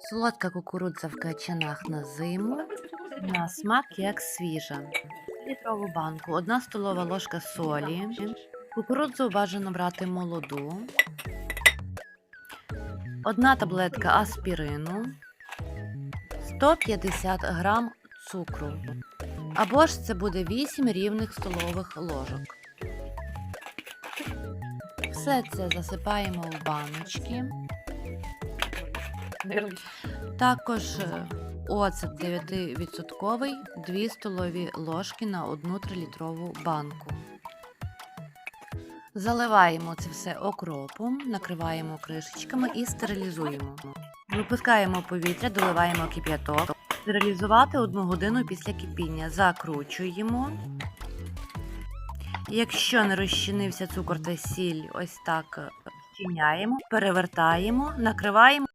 Солодка кукурудза в качанах на зиму. На смак як свіжа. Літрову банку, 1 столова ложка солі. Кукурудзу бажано брати молоду. Одна таблетка аспірину. 150 грам цукру. Або ж це буде 8 рівних столових ложок. Все це засипаємо в баночки. Також е, оцет 9% 2 столові ложки на 1 3-літрову банку. Заливаємо це все окропом, накриваємо кришечками і стерилізуємо. Випускаємо повітря, доливаємо кип'яток. Стерилізувати одну годину після кипіння. Закручуємо. Якщо не розчинився цукор та сіль, ось так е, розчиняємо, перевертаємо, накриваємо